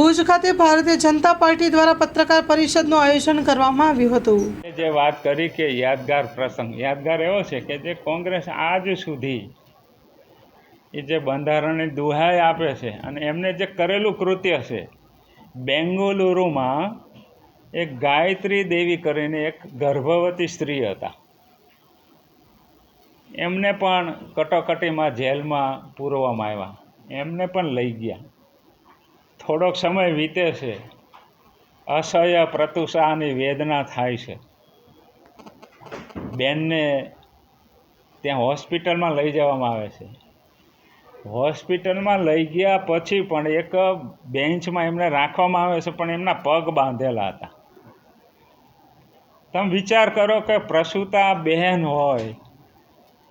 ભુજ ખાતે ભારતીય જનતા પાર્ટી દ્વારા પત્રકાર પરિષદનું આયોજન કરવામાં આવ્યું હતું. જે વાત કરી કે યાદગાર પ્રસંગ, યાદગાર એવો છે કે જે કોંગ્રેસ આજ સુધી એ જે બંધારણની દુહાઈ આપે છે અને એમને જે કરેલું કૃત્ય છે, બેંગલુરુમાં એક ગાયત્રી દેવી કરીને એક ગર્ભવતી સ્ત્રી હતા. એમને પણ કટોકટીમાં જેલમાં પૂરવામાં આવ્યા. એમને પણ લઈ ગયા. થોડોક સમય વીતે છે. અસહ્ય પ્રતુષાની વેદના થાય છે. બેનને ત્યાં હોસ્પિટલમાં લઈ જવામાં આવે છે. હોસ્પિટલમાં લઈ ગયા પછી પણ એક બેન્ચમાં એમને રાખવામાં આવે છે, પણ એમના પગ બાંધેલા હતા. તમે વિચાર કરો કે પ્રસૂતા બહેન હોય,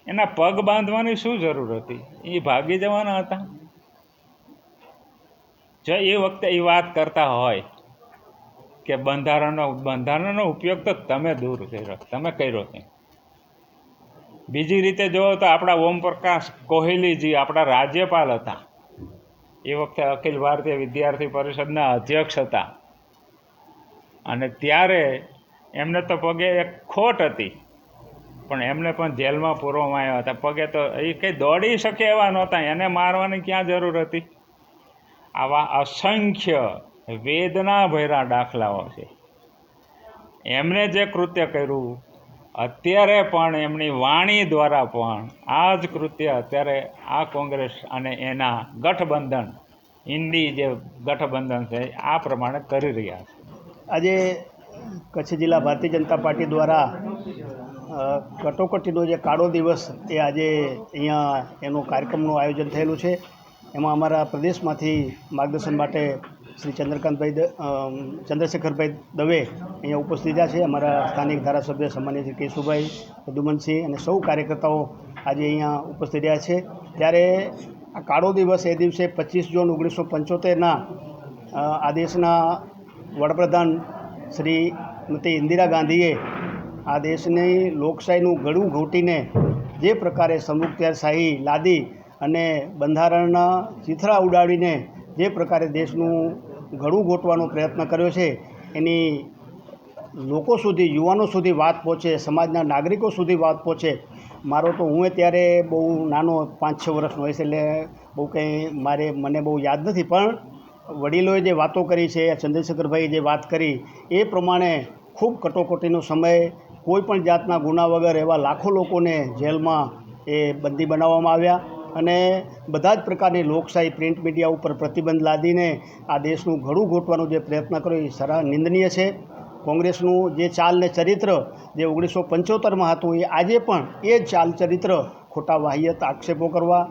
એના પગ બાંધવાની શું જરૂર હતી? એ ભાગી જવાના હતા? જો એ વખતે એ વાત કરતા હોય કે બંધારણનો બંધારણનો ઉપયોગ તો તમે દૂર કર્યો, તમે કર્યો છે. બીજી રીતે જુઓ તો આપણા ઓમપ્રકાશ કોહલીજી આપણા રાજ્યપાલ હતા. એ વખતે અખિલ ભારતીય વિદ્યાર્થી પરિષદના અધ્યક્ષ હતા. અને ત્યારે એમને તો પગે એક ખોટ હતી. પણ એમને પણ જેલમાં પૂરવામાં આવ્યા હતા. પગે તો એ કંઈ દોડી શકે એવા નહોતા. એને મારવાની ક્યાં જરૂર હતી? આવા અસંખ્ય વેદનાભર્યા દાખલાઓ છે. એમણે જે કૃત્ય કર્યું, અત્યારે પણ એમની વાણી દ્વારા પણ આ જ કૃત્ય અત્યારે આ કોંગ્રેસ અને એના ગઠબંધન, હિન્દી જે ગઠબંધન છે, આ પ્રમાણે કરી રહ્યા છે. આજે કચ્છ જિલ્લા ભારતીય જનતા પાર્ટી દ્વારા કટોકટીનો જે કાળો દિવસ એ આજે અહીંયા એનું કાર્યક્રમનું આયોજન થયેલું છે. એમાં અમારા પ્રદેશમાંથી માર્ગદર્શન માટે શ્રી ચંદ્રકાંતભાઈ ચંદ્રશેખરભાઈ દવે અહીંયા ઉપસ્થિત રહ્યા છે. અમારા સ્થાનિક ધારાસભ્ય સામાન્ય શ્રી કેશુભાઈ પ્રદુમનસિંહ અને સૌ કાર્યકર્તાઓ આજે અહીંયા ઉપસ્થિત રહ્યા છે. ત્યારે આ કાળો દિવસ એ દિવસે પચીસ જૂન ઓગણીસો પંચોતેરના આ દેશના વડાપ્રધાન શ્રીમતી ઇન્દિરા ગાંધીએ આ દેશની લોકશાહીનું ગળું ઘૂંટીને જે પ્રકારે સંયુક્તશાહી લાદી અને બંધારણના ચિથરા ઉડાડીને જે પ્રકારે દેશનું ગળું ગોટવાનો પ્રયત્ન કર્યો છે, એની લોકો સુધી, યુવાનો સુધી વાત પહોંચે, સમાજના નાગરિકો સુધી વાત પહોંચે. મારો તો હું ત્યારે બહુ નાનો પાંચ છ વર્ષનો હોઈશ એટલે બહુ કંઈ મારે, મને બહુ યાદ નથી. પણ વડીલોએ જે વાતો કરી છે, ચંદ્રશેખરભાઈએ જે વાત કરી, એ પ્રમાણે ખૂબ કટોકટીનો સમય કોઈ પણ જાતના ગુના વગર એવા લાખો લોકોને જેલમાં એ બંદી બનાવવામાં આવ્યા. અને બધા જ પ્રકારની લોકશાહી પ્રિન્ટ મીડિયા ઉપર પ્રતિબંધ લાદીને આ દેશનું ઘડું ઘોટવાનો જે પ્રયત્ન કર્યો એ સરા નિંદનીય છે. કોંગ્રેસનું જે ચાલ ને ચરિત્ર જે ઓગણીસો પંચોતેરમાં હતું એ આજે પણ એ ચાલ ચરિત્ર ખોટા વાહ્યત આક્ષેપો કરવા,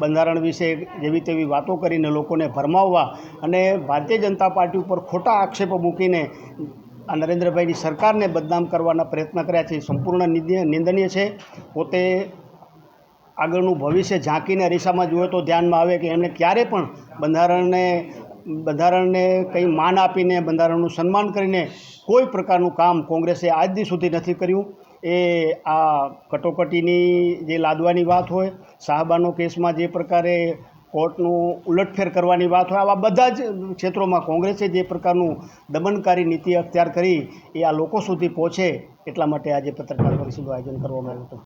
બંધારણ વિશે જેવી તેવી વાતો કરીને લોકોને ભરમાવવા અને ભારતીય જનતા પાર્ટી ઉપર ખોટા આક્ષેપો મૂકીને આ નરેન્દ્રભાઈની સરકારને બદનામ કરવાના પ્રયત્ન કર્યા છે સંપૂર્ણ નિંદનીય છે. પોતે આગળનું ભવિષ્ય ઝાંકીને અરીસામાં જુએ તો ધ્યાનમાં આવે કે એમણે ક્યારે પણ બંધારણને બંધારણને કંઈ માન આપીને, બંધારણનું સન્માન કરીને કોઈ પ્રકારનું કામ કોંગ્રેસે આજ સુધી નથી કર્યું. એ આ કટોકટીની જે લાદવાની વાત હોય, સાહબાનો કેસમાં જે પ્રકારે કોર્ટનું ઉલટફેર કરવાની વાત હોય, આવા બધા જ ક્ષેત્રોમાં કોંગ્રેસે જે પ્રકારનું દમનકારી નીતિ અખ્તિયાર કરી, એ આ લોકો સુધી પહોંચે એટલા માટે આજે પત્રકાર પરિષદનું આયોજન કરવામાં આવ્યું હતું.